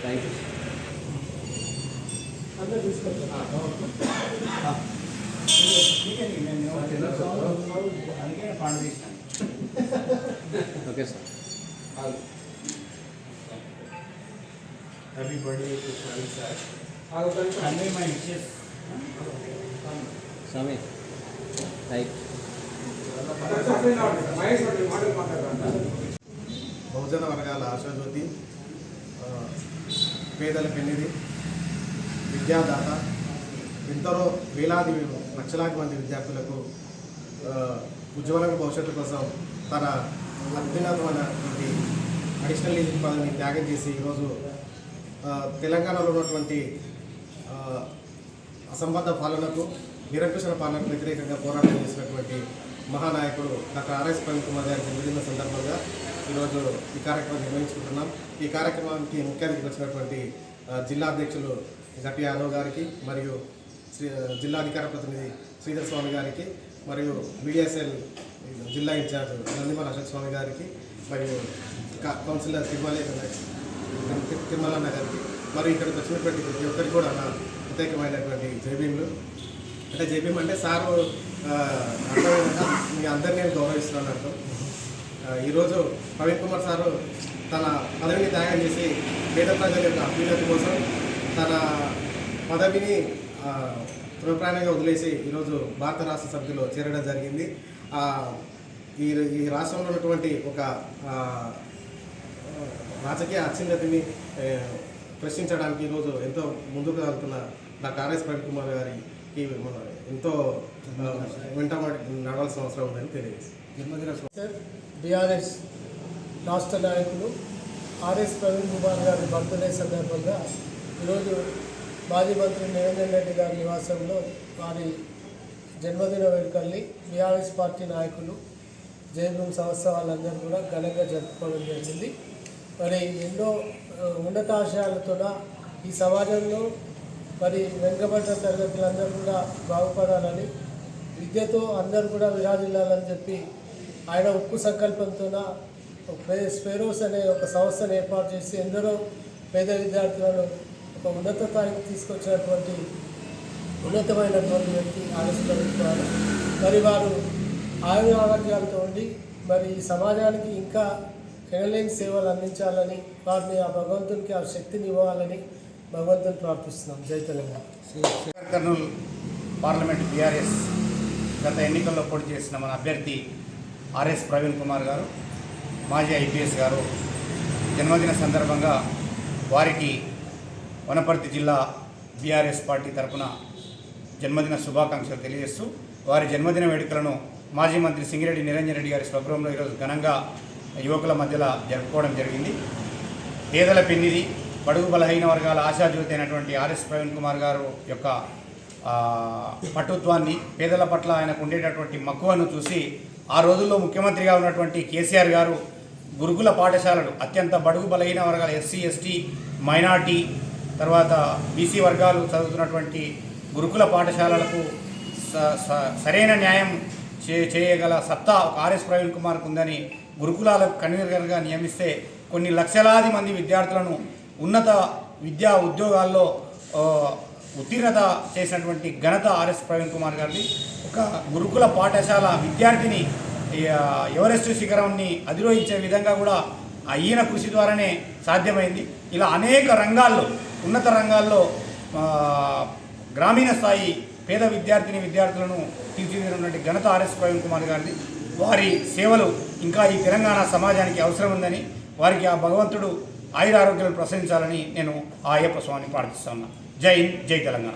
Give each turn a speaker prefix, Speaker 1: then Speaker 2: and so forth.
Speaker 1: Thank you
Speaker 2: అందుకే పండు తీసినాను
Speaker 1: okay sir
Speaker 2: happy birthday to Praveen sir convey my wishes
Speaker 1: స్వామి
Speaker 3: బహుజన వర్గాల ఆశాజ్యోతి పేదల పెన్నిది విద్యాదాత ఎందరో వేలాది లక్షలాది మంది విద్యార్థులకు ఉజ్వల భవిష్యత్తు కోసం తన అత్యున్నతమైనటువంటి అడిషనల్ పదవిని త్యాగం చేసి ఈరోజు తెలంగాణలో ఉన్నటువంటి అసంబద్ధ పాలనకు నిరంకుశన పాలనకు వ్యతిరేకంగా పోరాటం చేసినటువంటి మహానాయకుడు డాక్టర్ ఆర్ఎస్ ప్రవీణ్ కుమార్ గారి జన్మదిన సందర్భంగా ఈరోజు ఈ కార్యక్రమం నిర్వహించుకుంటున్నాం. ఈ కార్యక్రమానికి ముఖ్య వచ్చినటువంటి జిల్లా అధ్యక్షులు గట్టి యాదవ్ గారికి మరియు శ్రీ జిల్లా అధికార ప్రతినిధి శ్రీధర్ స్వామి గారికి మరియు మీడియా జిల్లా ఇన్ఛార్జ్ నందిమల అశోక్ స్వామి గారికి మరియు కౌన్సిలర్ తిరుమల తిరుమలన్న గారికి మరి ఇక్కడ వచ్చినటువంటి ప్రతి ఒక్కరికి కూడా నా ప్రత్యేకమైనటువంటి జైబీములు అంటే జైబీం అంటే సారు అర్థమైనా మీ అందరినీ నేను గౌరవిస్తున్నాను అర్థం ఈరోజు ప్రవీణ్ కుమార్ సారు తన పదవిని త్యాగం చేసి పేద ప్రజల యొక్క అభ్యున్నతి కోసం తన పదవిని ఆ, వదిలేసి ఈరోజు భారత రాష్ట్ర సమితిలో చేరడం జరిగింది. ఈ ఈ రాష్ట్రంలో ఉన్నటువంటి ఒక రాజకీయ అత్యున్నతిని ప్రశ్నించడానికి ఈరోజు ఎంతో ముందుకు వెళ్తున్న డాక్టర్ ఆర్ఎస్ ప్రవీణ్ కుమార్ గారికి మన ఎంతో ఆ, వెంటబడి నడవాల్సిన అవసరం ఉందని తెలియజేస్తుంది
Speaker 4: బీఆర్ఎస్ రాష్ట్ర నాయకులు ఆర్ఎస్ ప్రవీణ్ కుమార్ గారి బర్త్డే సందర్భంగా ఈరోజు మాజీ మంత్రి నిరంజన్ రెడ్డి గారి నివాసంలో వారి జన్మదిన వేడుకల్ని బీఆర్ఎస్ పార్టీ నాయకులు జయభూమి సంస్థ వాళ్ళందరూ కూడా ఘనంగా జరుపుకోవడం జరిగింది. మరి ఎన్నో ఉన్నతాశయాలతో ఈ సమాజంలో మరి వెనుకబడ్డ తరగతులందరూ కూడా బాగుపడాలని విద్యతో అందరూ కూడా విరాజిల్లాలని చెప్పి ఆయన ఉక్కు సంకల్పంతో స్పెరోస్ అనే ఒక సంస్థను ఏర్పాటు చేసి ఎందరో పేద విద్యార్థులను ఒక ఉన్నత స్థాయికి తీసుకొచ్చినటువంటి ఉన్నతమైనటువంటి వ్యక్తి ఆర్ఎస్ మరి వారు ఆయుర ఆరోగ్యాలతో ఉండి మరి ఈ సమాజానికి ఇంకా ఎనలేని సేవలు అందించాలని వారిని ఆ భగవంతునికి ఆ శక్తిని ఇవ్వాలని భగవంతుని ప్రార్థిస్తున్నాం. జై తెలంగాణ.
Speaker 2: కర్నూలు పార్లమెంట్ బీఆర్ఎస్ గత ఎన్నికల్లో పోటీ చేసిన మన అభ్యర్థి ఆర్ఎస్ ప్రవీణ్ కుమార్ గారు మాజీ ఐపీఎస్ గారు జన్మదిన సందర్భంగా వారికి వనపర్తి జిల్లా బీఆర్ఎస్ పార్టీ తరఫున జన్మదిన శుభాకాంక్షలు తెలియజేస్తూ వారి జన్మదిన వేడుకలను మాజీ మంత్రి సింగిరెడ్డి నిరంజన్ రెడ్డి గారి స్వగృహంలో ఈరోజు ఘనంగా యువకుల మధ్యలో జరుపుకోవడం జరిగింది. పేదల పెన్నిది బడుగు బలహీన వర్గాల ఆశాజ్యోతి అయినటువంటి ఆర్ఎస్ ప్రవీణ్ కుమార్ గారు యొక్క పటుత్వాన్ని పేదల పట్ల ఆయనకు ఉండేటటువంటి మక్కువను చూసి ఆ రోజుల్లో ముఖ్యమంత్రిగా ఉన్నటువంటి కేసీఆర్ గారు గురుకుల పాఠశాలలు అత్యంత బడుగు బలహీన వర్గాల ఎస్సీ ఎస్టీ మైనార్టీ తర్వాత బీసీ వర్గాలు చదువుతున్నటువంటి గురుకుల పాఠశాలలకు స- స- సరైన న్యాయం చే చేయగల సత్తా ఒక ఆర్ఎస్ ప్రవీణ్ కుమార్కు ఉందని గురుకులాలకు కన్వీనర్గా నియమిస్తే కొన్ని లక్షలాది మంది విద్యార్థులను ఉన్నత విద్యా ఉద్యోగాల్లో ఉత్తీర్ణత చేసినటువంటి ఘనత ఆర్ఎస్ ప్రవీణ్ కుమార్ గారిది. ఒక గురుకుల పాఠశాల విద్యార్థిని ఎవరెస్ట్ శిఖరాన్ని అధిరోహించే విధంగా కూడా ఈయన కృషి ద్వారానే సాధ్యమైంది. ఇలా అనేక రంగాల్లో ఉన్నత రంగాల్లో గ్రామీణ స్థాయి పేద విద్యార్థిని విద్యార్థులను తీర్చిదిద్దినటువంటి ఘనత ఆర్ఎస్ ప్రవీణ్ కుమార్ గారిది. వారి సేవలు ఇంకా ఈ తెలంగాణ సమాజానికి అవసరం ఉందని వారికి ఆ భగవంతుడు ఆయుర ఆరోగ్యాలు ప్రసరించాలని నేను ఆ అయ్యప్ప స్వామిని ప్రార్థిస్తాను జై జై తెలంగాణ.